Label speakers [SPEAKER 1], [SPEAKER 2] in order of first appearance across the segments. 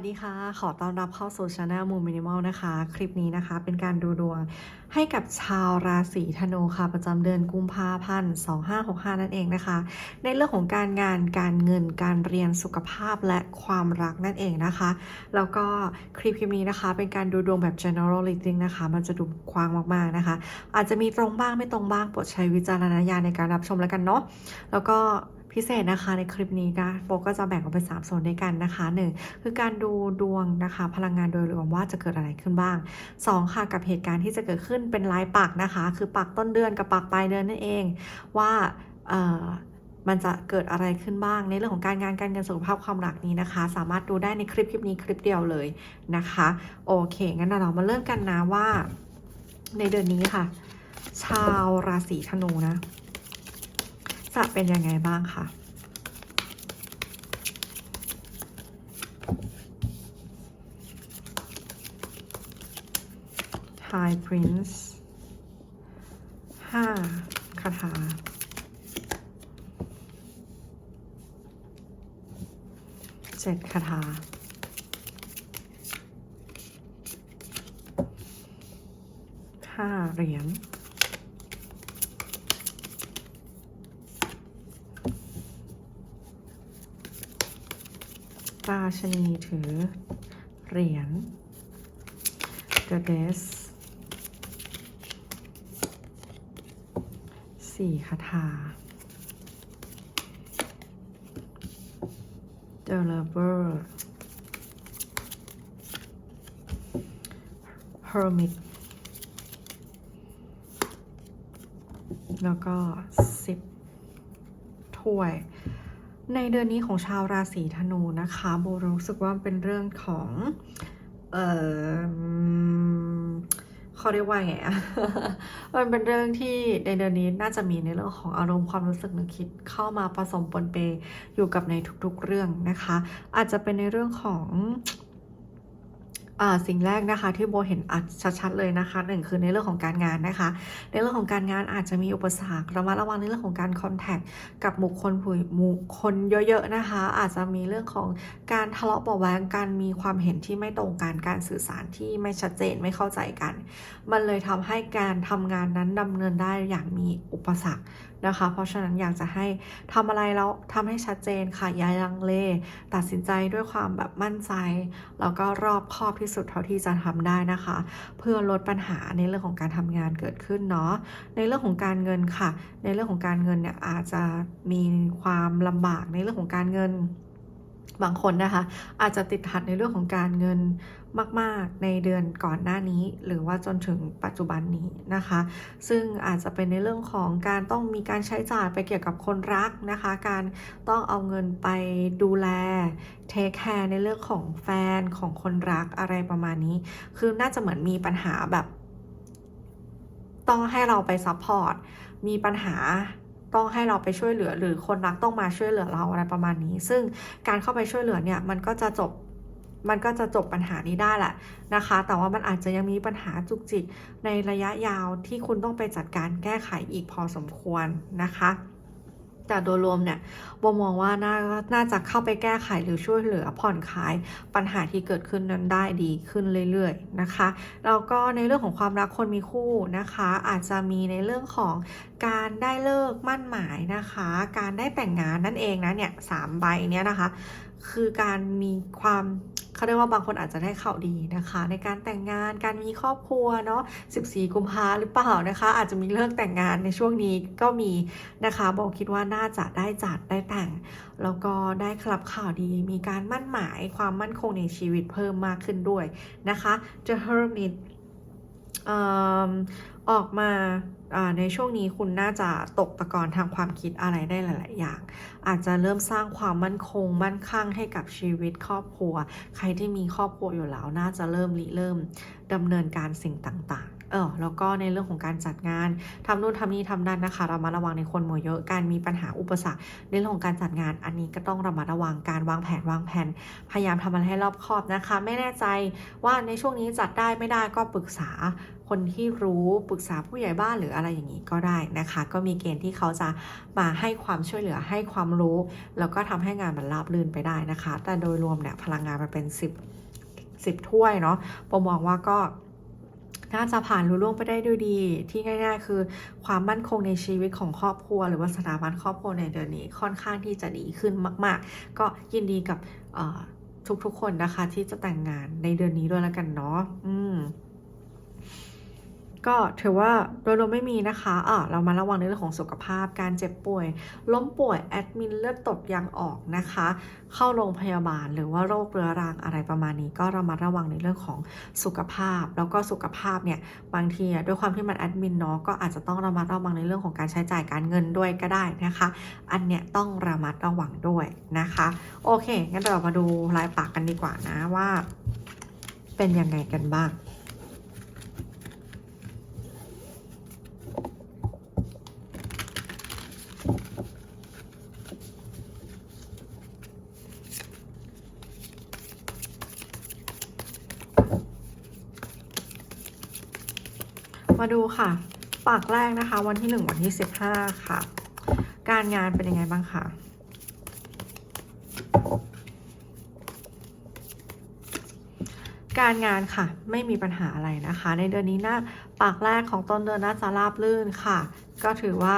[SPEAKER 1] วัสดีค่ะ ขอต้อนรับเข้าสู่ช anel มูมินิมอลนะคะ คลิปนี้นะคะเป็นการดูดวงให้กับชาวราศีธนูค่ะ ประจำเดือนกุมภาพันธ์2565 นั่นเองนะคะ ในเรื่องของการงานการเงินการเรียนสุขภาพและความรักนั่นเองนะคะ แล้วก็คลิปคลิปนี้นะคะ เป็นการดูดวงแบบ general reading นะคะ มันจะดูกว้างมากๆนะคะ อาจจะมีตรงบ้างไม่ตรงบ้างโปรดใช้วิจารณญาณในการรับชมแล้วกันเนาะแล้วก็ พิเศษนะคะในคลิปนี้นะโปก็จะแบ่งออกเป็น3โซนด้วยกันนะคะ1คือการดูดวงนะคะ พลังงานโดยรวมว่าจะเกิดอะไรขึ้นบ้าง 2 ค่ะกับเหตุการณ์ที่จะเกิดขึ้นเป็นลายปักนะคะ คือปักต้นเดือนกับปักปลายเดือนนั่นเอง ว่ามันจะเกิดอะไรขึ้นบ้างในเรื่องของการงานการเงินสุขภาพความรักนี้นะคะ สามารถดูได้ในคลิปคลิปนี้คลิปเดียวเลยนะคะ โอเค งั้นเรามาเริ่มกันนะว่า ในเดือนนี้ค่ะ ชาวราศีธนูนะ จะเป็นยังไงบ้างคะ High Prince ห้าคาถาเจ็ดคาถาห้าเหรียญ ราชนีถือ เหรียญ The d e s สี่คาถา The Lover Hermit แล้วก็สิบถ้วย ในเดือนนี้ของชาวราศีธนูนะคะโบรู้สึกว่าเป็นเรื่องของเออเขาเรียกว่าไงอะมันเป็นเรื่องที่ในเดือนนี้น่าจะมีในเรื่องของอารมณ์ความรู้สึกนึกคิดเข้ามาผสมปนเปอยู่กับในทุกๆเรื่องนะคะ อาจจะเป็นในเรื่องของ สิ่งแรกนะคะที่โบเห็นอัดชัดๆเลยนะคะหนึ่งคือในเรื่องของการงานนะคะ ในเรื่องของการงานอาจจะมีอุปสรรคระมัดระวังในเรื่องของการคอนแทคกับบุคคลผู้บุคคลเยอะๆนะคะ อาจจะมีเรื่องของการทะเลาะเบาะแวงการมีความเห็นที่ไม่ตรงกันการสื่อสารที่ไม่ชัดเจนไม่เข้าใจกัน มันเลยทำให้การทำงานนั้นดำเนินได้อย่างมีอุปสรรคนะคะ เพราะฉะนั้นอยากจะให้ทำอะไรแล้วทำให้ชัดเจนค่ะอย่าลังเล ตัดสินใจด้วยความแบบมั่นใจแล้วก็รอบคอบที่สุดเท่าที่จะทำได้นะคะ เพื่อลดปัญหาในเรื่องของการทำงานเกิดขึ้นเนาะในเรื่องของการเงินค่ะ ในเรื่องของการเงินเนี่ยอาจจะมีความลำบากในเรื่องของการเงิน บางคนนะคะ อาจจะติดขัดในเรื่องของการเงินมาก ๆ ในเดือนก่อนหน้านี้ หรือว่าจนถึงปัจจุบันนี้นะคะ ซึ่งอาจจะเป็นในเรื่องของการต้องมีการใช้จ่ายไปเกี่ยวกับคนรักนะคะ การต้องเอาเงินไปดูแลเทคแคร์ในเรื่องของแฟนของคนรักอะไรประมาณนี้ คือน่าจะเหมือนมีปัญหาแบบ ต้องให้เราไปซัพพอร์ตมีปัญหา ต้องให้เราไปช่วยเหลือ หรือคนรักต้องมาช่วยเหลือเราอะไรประมาณนี้ ซึ่งการเข้าไปช่วยเหลือเนี่ยมันก็จะจบมันก็จะจบปัญหานี้ได้แหละนะคะ แต่ว่ามันอาจจะยังมีปัญหาจุกจิกในระยะยาวที่คุณต้องไปจัดการแก้ไขอีกพอสมควรนะคะ แต่โดยรวมเนี่ยโบมองว่าน่าน่าจะเข้าไปแก้ไขหรือช่วยเหลือผ่อนคลายปัญหาที่เกิดขึ้นนั้นได้ดีขึ้นเรื่อยๆนะคะแล้วก็ในเรื่องของความรักคนมีคู่นะคะ อาจจะมีในเรื่องของการได้เลิกมั่นหมายนะคะ การได้แต่งงานนั่นเองนะเนี่ยสามใบเนี้ยนะคะ คือการมีความ เขาเรียกว่าบางคนอาจจะได้ข่าวดีนะคะ ในการแต่งงานการมีครอบครัวเนาะ 14 กุมภาหรือเปล่านะคะ อาจจะมีเลิกแต่งงานในช่วงนี้ก็มีนะคะบอกคิดว่าน่าจะได้จัดได้แต่ง แล้วก็ได้ครับข่าวดีมีการมั่นหมายความมั่นคงในชีวิตเพิ่มมากขึ้นด้วยนะคะ The Hermit เอิ่ม ออกมาในช่วงนี้คุณน่าจะตกตะกอนทางความคิดอะไรได้หลาย ๆ อย่าง อาจจะเริ่มสร้างความมั่นคงมั่นคั่งให้กับชีวิตครอบครัว ใครที่มีครอบครัวอยู่แล้ว น่าจะเริ่มริเริ่มดำเนินการสิ่งต่าง เออแล้วก็ในเรื่องของการจัดงานทำนู่นทำนี่ทำนั่นนะคะระมัดระวังในคนหมู่เยอะการมีปัญหาอุปสรรคในเรื่องของการจัดงาน อันนี้ก็ต้องระมัดระวังการวางแผนวางแผน พยายามทำมันให้รอบคอบนะคะ ไม่แน่ใจว่าในช่วงนี้จัดได้ไม่ได้ก็ปรึกษาคนที่รู้ปรึกษาผู้ใหญ่บ้านหรืออะไรอย่างนี้ก็ได้นะคะ ก็มีเกณฑ์ที่เขาจะมาให้ความช่วยเหลือให้ความรู้ แล้วก็ทำให้งานมันราบรื่นไปได้นะคะ แต่โดยรวมเนี่ยพลังงานมันเป็น 10 10ถ้วยเนาะปมมองว่าก็ น่าจะผ่านรุ่ล่วงไปได้ด้วยดี ที่ง่าย ๆ คือความมั่นคงในชีวิตของครอบครัว หรือว่าสถาบันครอบครัวในเดือนนี้ค่อนข้างที่จะดีขึ้นมาก ๆ ก็ยินดีกับทุกๆคนนะคะที่จะแต่งงานในเดือนนี้ด้วยแล้วกันเนาะอืม ก็ถือว่าโดยรวมไม่มีนะคะอะเรามาระวังในเรื่องของสุขภาพ การเจ็บป่วย ล้มป่วย แอดมินเลือดตกยางออกนะคะ เข้าโรงพยาบาล หรือว่าโรคเรื้อรังอะไรประมาณนี้ ก็เระมัดระวังในเรื่องของสุขภาพ แล้วก็สุขภาพเนี่ยบางทีด้วยความที่มันแอดมินเนาะก็อาจจะต้องระมัดระวังในเรื่องของการใช้จ่ายการเงินด้วยก็ได้นะคะ อันเนี้ยต้องระมัดระวังด้วยนะคะ โอเคงั้นเดี๋ยวเรามาดูลายปากกันดีกว่านะว่า เป็นยังไงกันบ้าง มาดูค่ะ ปากแรกนะคะ วันที่หนึ่งวันที่สิบห้าค่ะ การงานเป็นยังไงบ้างคะการงานค่ะไม่มีปัญหาอะไรนะคะ ในเดือนนี้นะปากแรกของต้นเดือนน่าจะราบรื่นค่ะ ก็ถือว่า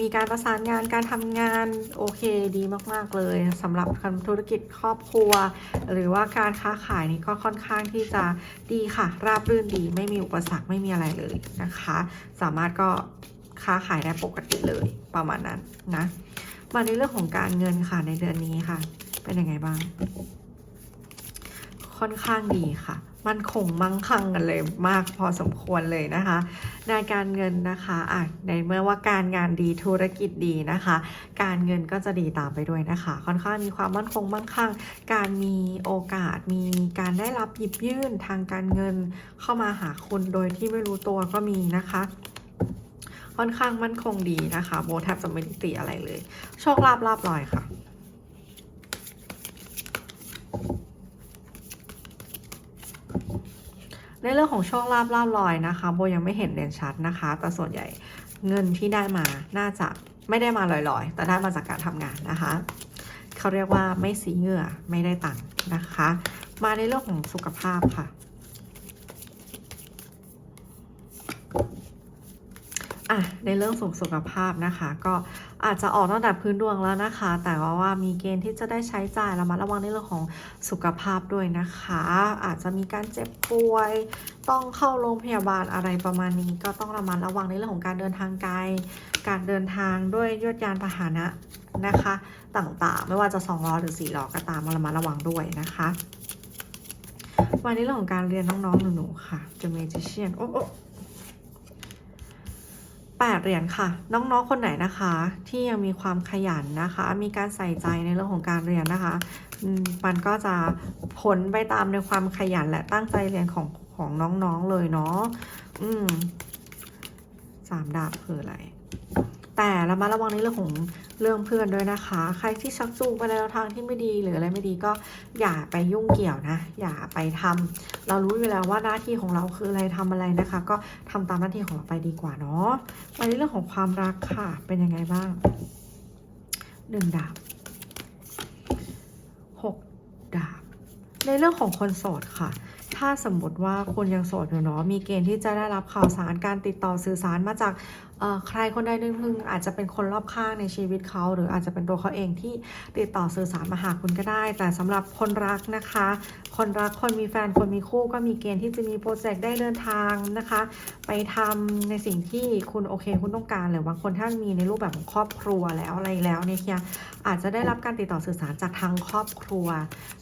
[SPEAKER 1] มีการประสานงานการทำงานโอเคดีมากๆเลยสำหรับธุรกิจครอบครัว หรือว่าการค้าขายนี่ก็ค่อนข้างที่จะดีค่ะ ราบรื่นดีไม่มีอุปสรรคไม่มีอะไรเลยนะคะ สามารถก็ค้าขายได้ปกติเลยประมาณนั้นนะมาในเรื่องของการเงินค่ะในเดือนนี้ค่ะ เป็นยังไงบ้าง ค่อนข้างดีค่ะ มันคงมั่งคั่งกันเลยมากพอสมควรเลยนะคะในการเงินนะคะอะในเมื่อว่าการงานดีธุรกิจดีนะคะ การเงินก็จะดีตามไปด้วยนะคะ ค่อนข้างมีความมั่นคงมั่งคั่ง การมีโอกาสมีการได้รับหยิบยื่นทางการเงินเข้ามาหาคุณโดยที่ไม่รู้ตัวก็มีนะคะค่อนข้างมั่นคงดีนะคะโบแทบจะไม่ได้ติอะไรเลย โชคลาภลาบลอยค่ะ ในเรื่องของโชคลาภลาบลอยนะคะโบยังไม่เห็นเด่นชัดนะคะ แต่ส่วนใหญ่เงินที่ได้มาน่าจะไม่ได้มาลอยๆ แต่ได้มาจากการทำงานนะคะ เขาเรียกว่าไม่สีเหงื่อไม่ได้ตังค์นะคะ มาในเรื่องของสุขภาพค่ะ่ะในเรื่องสุขสุขภาพนะคะ ก็อาจจะออกตั้งแต่พื้นดวงแล้วนะคะ แต่ว่าว่ามีเกณฑ์ที่จะได้ใช้จ่ายระมัดระวังในเรื่องของสุขภาพด้วยนะคะ อาจจะมีการเจ็บป่วย ต้องเข้าโรงพยาบาลอะไรประมาณนี้ ก็ต้องระมัดระวังในเรื่องของการเดินทางไกล การเดินทางด้วยยวดยานพาหนะนะคะ ต่างๆ ไม่ว่าจะ2ล้อหรือ4ล้อก็ตามระมัดระวังด้วยนะคะวันนี้เรื่องของการเรียนน้องๆหนูๆค่ะจะเมจิเชียนโอ้ 8 เหรียญค่ะ น้องๆคนไหนนะคะ ที่ยังมีความขยันนะคะ มีการใส่ใจในเรื่องของการเรียนนะคะมันก็จะผลไปตามในความขยันและตั้งใจเรียนของของน้องๆเลยเนาะอืมสามดาบคืออะไร แต่เรามาระวังในเรื่องของเรื่องเพื่อนด้วยนะคะ ใครที่ชักจูงไปในทางที่ไม่ดีหรืออะไรไม่ดีก็อย่าไปยุ่งเกี่ยวนะ อย่าไปทำเรารู้อยู่แล้วว่าหน้าที่ของเราคืออะไรทำอะไรนะคะ ก็ทำตามหน้าที่ของเราไปดีกว่าเนาะมาในเรื่องของความรักค่ะเป็นยังไงบ้างหนึ่งดาบหกดาบ ในเรื่องของคนโสดค่ะถ้าสมมติว่าคุณยังโสดอยู่เนาะ มีเกณฑ์ที่จะได้รับข่าวสารการติดต่อสื่อสารมาจาก ใครคนใดหนึ่งหนึ่งอาจจะเป็นคนรอบข้างในชีวิตเขา หรืออาจจะเป็นตัวเขาเองที่ติดต่อสื่อสารมาหาคุณก็ได้ แต่สำหรับคนรักนะคะ คนรักคนมีแฟนคนมีคู่ก็มีเกณฑ์ที่จะมีโปรเจกต์ได้เดินทางนะคะ ไปทำในสิ่งที่คุณโอเคคุณต้องการหรือบางคนถ้ามีในรูปแบบของครอบครัวแล้วอะไรแล้วเนี่ยเฮียอาจจะได้รับการติดต่อสื่อสารจากทางครอบครัว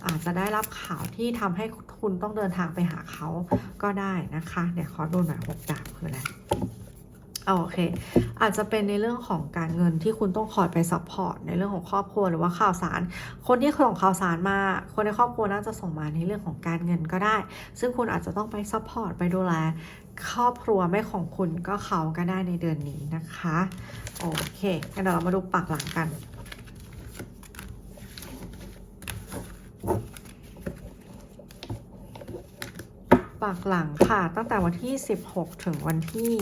[SPEAKER 1] อาจจะได้รับข่าวที่ทำให้คุณต้องเดินทางไปหาเขาก็ได้นะคะ เดี๋ยวขอดูหน่อยหกดาบคืออะไร โอเค อาจจะเป็นในเรื่องของการเงินที่คุณต้องคอยไปซัพพอร์ตในเรื่องของครอบครัวหรือว่าข่าวสาร คนที่ส่งข่าวสารมา คนในครอบครัวน่าจะส่งมาในเรื่องของการเงินก็ได้ ซึ่งคุณอาจจะต้องไปซัพพอร์ตไปดูแลครอบครัวไม่ของคุณก็เขาก็ได้ในเดือนนี้นะคะ โอเคงั้นเดี๋ยวเรามาดูปากหลังกันปักหลังค่ะ ตั้งแต่วันที่ 16 ถึงวันที่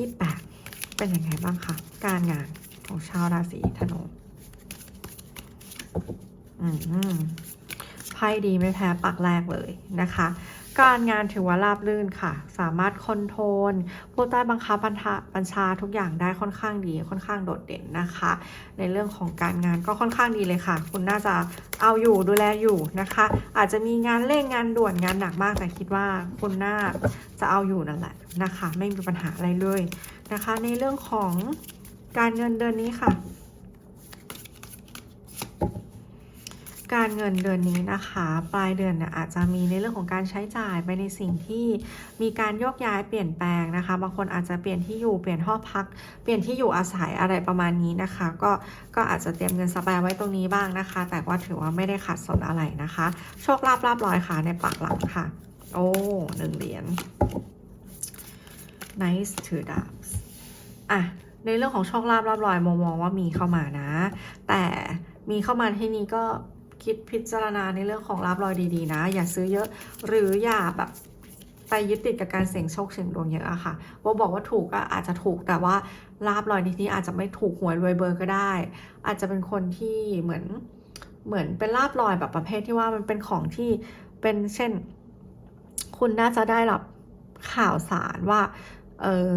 [SPEAKER 1] 28เป็นยังไงบ้างคะการงานของชาวราศีธนูอืมไพ่ดีไม่แพ้ปักแรกเลยนะคะ การงานถือว่าราบรื่นค่ะ สามารถคอนโทรลผู้ใต้บังคับบัญชาบัญชาทุกอย่างได้ค่อนข้างดี ค่อนข้างโดดเด่นนะคะ ในเรื่องของการงานก็ค่อนข้างดีเลยค่ะ คุณน่าจะเอาอยู่ดูแลอยู่นะคะ อาจจะมีงานเร่งงานด่วนงานหนักมากแต่คิดว่าคุณน่าจะเอาอยู่นั่นแหละนะคะ ไม่มีปัญหาอะไรเลยนะคะ ในเรื่องของการเงินเดือนนี้ค่ะ การเงินเดือนนี้นะคะ ปลายเดือนเนี่ยอาจจะมีในเรื่องของการใช้จ่ายไปในสิ่งที่มีการโยกย้ายเปลี่ยนแปลงนะคะ บางคนอาจจะเปลี่ยนที่อยู่เปลี่ยนห้องพัก เปลี่ยนที่อยู่อาศัยอะไรประมาณนี้นะคะ ก็ก็อาจจะเตรียมเงินสแปร์ไว้ตรงนี้บ้างนะคะ แต่ว่าถือว่าไม่ได้ขาดสนอะไรนะคะ โชคลาภลาบลอยค่ะในปากหลังค่ะ โอ้หนึ่งเหรียญ nice to d a b s อะในเรื่องของโชคลาภลาบลอยมองมองว่ามีเข้ามานะ แต่มีเข้ามาที่นี้ก็ คิดพิจารณาในเรื่องของลาบลอยดีๆนะ อย่าซื้อเยอะหรืออย่าแบบไปยึดติดกับการเสี่ยงโชคเสี่ยงดวงเยอะอะค่ะว่าบอกว่าถูกก็อาจจะถูกแต่ว่าลาบลอยนที่นี้อาจจะไม่ถูกหวยรวยเบอร์ก็ได้ อาจจะเป็นคนที่เหมือนเหมือนเป็นลาบลอยแบบประเภทที่ว่ามันเป็นของที่เป็นเช่น คุณน่าจะได้รับข่าวสารว่าเออ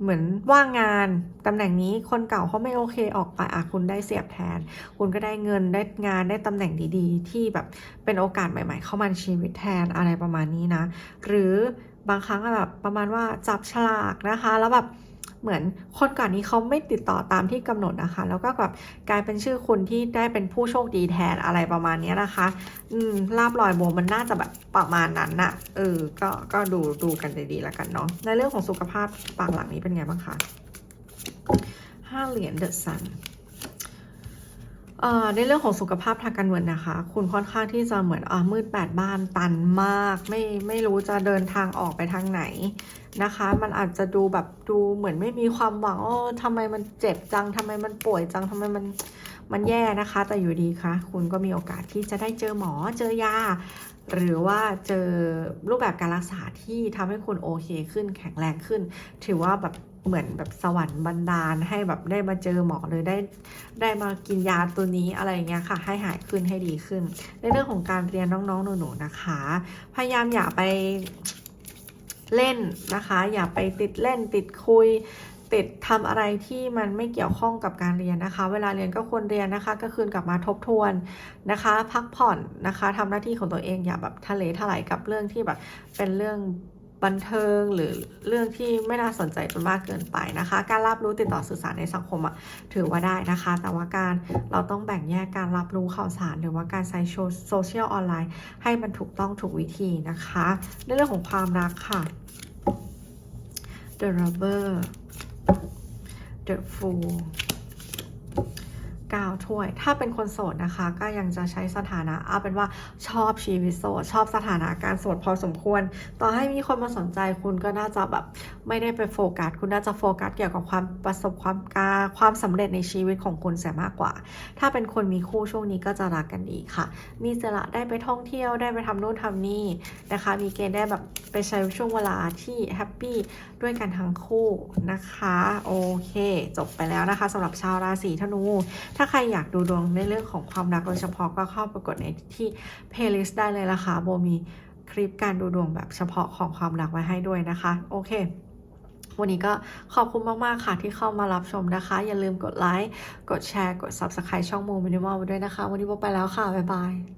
[SPEAKER 1] เหมือนว่างงานตำแหน่งนี้คนเก่าเขาไม่โอเคออกไปอะคุณได้เสียบแทน คุณก็ได้เงินได้งานได้ตำแหน่งดีๆ ที่แบบเป็นโอกาสใหม่ๆ เข้ามาในชีวิตแทนอะไรประมาณนี้นะ หรือบางครั้งแบบประมาณว่าจับฉลากนะคะ แล้วแบบ เหมือนคนก่อนนี้เขาไม่ติดต่อตามที่กำหนดนะคะ แล้วก็แบบกลายเป็นชื่อคุณที่ได้เป็นผู้โชคดีแทนอะไรประมาณนี้นะคะ อืมลาบลอยโบมันน่าจะแบบประมาณนั้นน่ะเออก็ก็ดูดูกันดีๆแล้วกันเนาะในเรื่องของสุขภาพปากหลังนี้เป็นไงบ้างคะห้าเหรียญเดอะซัน ในเรื่องของสุขภาพทางการเงินนะคะ คุณค่อนข้างที่จะเหมือนอมืดแปดบ้านตันมาก ไม่ไม่รู้จะเดินทางออกไปทางไหนนะคะ มันอาจจะดูแบบดูเหมือนไม่มีความหวังโอ้ทำไมมันเจ็บจังทำไมมันป่วยจังทำไมมันมันแย่นะคะ แต่อยู่ดีคะคุณก็มีโอกาสที่จะได้เจอหมอเจอยาหรือว่าเจอรูปแบบการรักษาที่ทำให้คุณโอเคขึ้นแข็งแรงขึ้น ถือว่าแบบ เหมือนแบบสวรรค์บันดาลให้แบบได้มาเจอหมอหรือได้ได้มากินยาตัวนี้อะไรเงี้ยค่ะ ให้หายขึ้นให้ดีขึ้น ในเรื่องของการเรียนน้องๆหนูๆนะคะ พยายามอย่าไปเล่นนะคะ อย่าไปติดเล่นติดคุยติดทำอะไรที่มันไม่เกี่ยวข้องกับการเรียนนะคะ เวลาเรียนก็ควรเรียนนะคะก็คืนกลับมาทบทวนนะคะ พักผ่อนนะคะทำหน้าที่ของตัวเองอย่าแบบทะเลถลายกับเรื่องที่แบบเป็นเรื่อง บันเทิงหรือเรื่องที่ไม่น่าสนใจจนมากเกินไปนะคะ การรับรู้ติดต่อสื่อสารในสังคมอะถือว่าได้นะคะ แต่ว่าการเราต้องแบ่งแยกการรับรู้ข่าวสาร หรือว่าการใช้โซเชียลออนไลน์ ให้มันถูกต้องถูกวิธีนะคะ ในเรื่องของความรักค่ะ The Rubber The Fool ก้าวถ้วย ถ้าเป็นคนโสดนะคะ ก็ยังจะใช้สถานะเอาเป็นว่าชอบชีวิตโสด ชอบสถานะการโสดพอสมควร ต่อให้มีคนมาสนใจคุณก็น่าจะแบบไม่ได้ไปโฟกัส คุณน่าจะโฟกัสเกี่ยวกับความประสบความกาความสำเร็จในชีวิตของคุณเสียมากกว่า ถ้าเป็นคนมีคู่ช่วงนี้ก็จะรักกันดีค่ะ มีสละได้ไปท่องเที่ยวได้ไปทำนู่นทำนี่นะคะ มีเกณฑ์ได้แบบไปใช้ช่วงเวลาที่แฮปปี้ด้วยกันทั้งคู่นะคะ โอเค จบไปแล้วนะคะสำหรับชาวราศีธนูถ้าใครอยากดูดวงในเรื่องของความรักโดยเฉพาะก็เข้าไปกดในที่ playlist ได้เลยนะคะโบมีคลิปการดูดวงแบบเฉพาะของความรักไว้ให้ด้วยนะคะ โอเควันนี้ก็ขอบคุณมาก ๆ ค่ะที่เข้ามารับชมนะคะ อย่าลืมกดไลค์ กดแชร์ กด subscribe ช่องมูมินิมอลด้วยนะคะ วันนี้โบไปแล้วค่ะ บ๊ายบาย